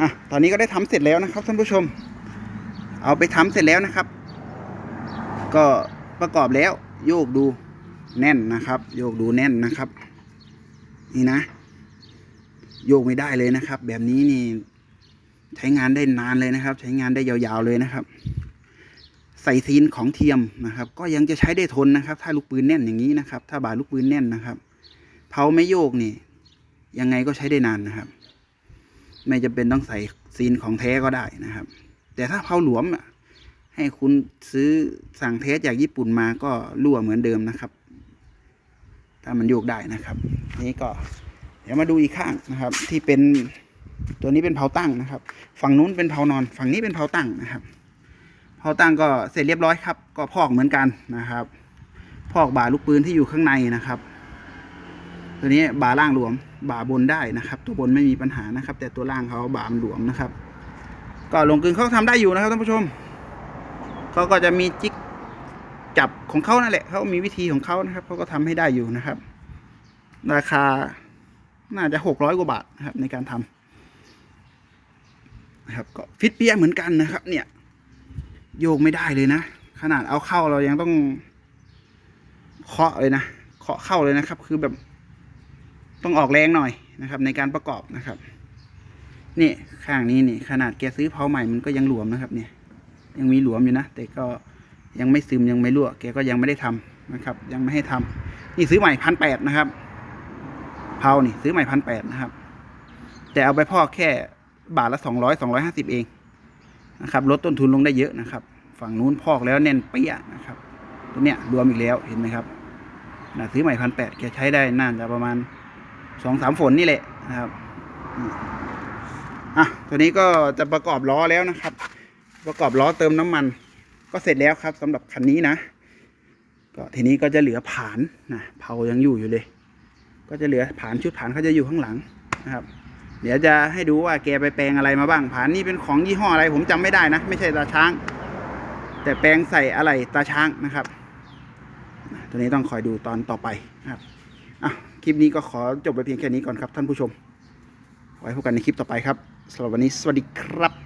อะตอนนี้ก็ได้ทำเสร็จแล้วนะครับท่านผู้ชม เอาไปทำเสร็จแล้วนะครับ ก็ประกอบแล้วโยกดูแน่นนะครับ โยกดูแน่นนะครับ นี่นะ โยกไม่ได้เลยนะครับ แบบนี้นี่ใช้งานได้นานเลยนะครับ ใช้งานได้ยาวๆเลยนะครับ ใส่ซีนของเทียมนะครับ ก็ยังจะใช้ได้ทนนะครับ ถ้าลูกปืนแน่นอย่างนี้นะครับ ถ้าบาลูกปืนแน่นนะครับ เผาไม่โยกนี่ ยังไงก็ใช้ได้นานนะครับ ไม่จำเป็นต้องใส่ซีนของแท้ก็ได้นะครับ แต่ถ้าเผาหลวมอะให้คุณซื้อสั่งเทสจากญี่ปุ่นมาก็รั่วเหมือนเดิมนะครับ ถ้ามันโยกได้นะครับ นี่ก็ เดี๋ยวมาดูอีกข้างนะครับ ที่เป็นตัวนี้เป็นเผาตั้งนะครับ ฝั่งนู้นเป็นเผานอน ฝั่งนี้เป็นเผาตั้งนะครับ เผาตั้งก็เสร็จเรียบร้อยครับ ก็พอกเหมือนกันนะครับ พอกบ่าลูกปืนที่อยู่ข้างในนะครับ ตัวนี้บ่าล่างหลวม บ่าบนได้นะครับ ตัวบนไม่มีปัญหานะครับ แต่ตัวล่างเขาบ่ามหลวมนะครับ ก็ลงกลึงเขาทำได้อยู่นะครับท่านผู้ชมเขาก็จะมีจิกจับของเขานั่นแหละเขามีวิธีของเขานะครับเขาก็ทำให้ได้อยู่นะครับ ราคาน่าจะหกร้อยกว่าบาทนะครับ ในการทำนะครับก็ฟิตเปียเหมือนกันนะครับ เนี่ย โยกไม่ได้เลยนะ ขนาดเอาเข้าเรายังต้องเคาะเลยนะเคาะเข้าเลยนะครับ คือแบบ ต้องออกแรงหน่อยนะครับ ในการประกอบนะครับนี่ข้างนี้นี่ขนาดแกซื้อเผาใหม่มันก็ยังหลวมนะครับ เนี่ย ยังมีหลวมอยู่นะแต่ก็ยังไม่ซึมยังไม่รั่วแกก็ยังไม่ได้ทำนะครับ ยังไม่ให้ทำนี่ซื้อใหม่พันแปดนะครับเผานี่ซื้อใหม่พันแปดนะครับ แต่เอาไปพอกแค่บาทละสองร้อยสองร้อยห้าสิบเองนะครับลดต้นทุนลงได้เยอะนะครับ ฝั่งนู้นพอกแล้วแน่นเปี้ยนะครับ ตัวเนี้ยรวมอีกแล้วเห็นไหมครับนะซื้อใหม่พันแปดแกใช้ได้น่าจะประมาณ สองสามฝนนี่แหละนะครับอะตัวนี้ก็จะประกอบล้อแล้วนะครับ ประกอบล้อเติมน้ำมัน ก็เสร็จแล้วครับสำหรับคันนี้นะ ก็ทีนี้ก็จะเหลือผานนะเผายังอยู่อยู่เลย ก็จะเหลือผานชุดผานเขาจะอยู่ข้างหลังนะครับ เดี๋ยวจะให้ดูว่าแกไปแปลงอะไรมาบ้างผานนี่เป็นของยี่ห้ออะไร ผมจำไม่ได้นะ ไม่ใช่ตาช้าง แต่แปลงใส่อะไรตาช้างนะครับ ตัวนี้ต้องคอยดูตอนต่อไปนะครับอะ ลิปนี้ก็ขอจบไปเพียงแค่นี้ก่อนครับท่านผู้ชม ไว้พบกันในคลิปต่อไปครับสำหรับวันนี้สวัสดีครับ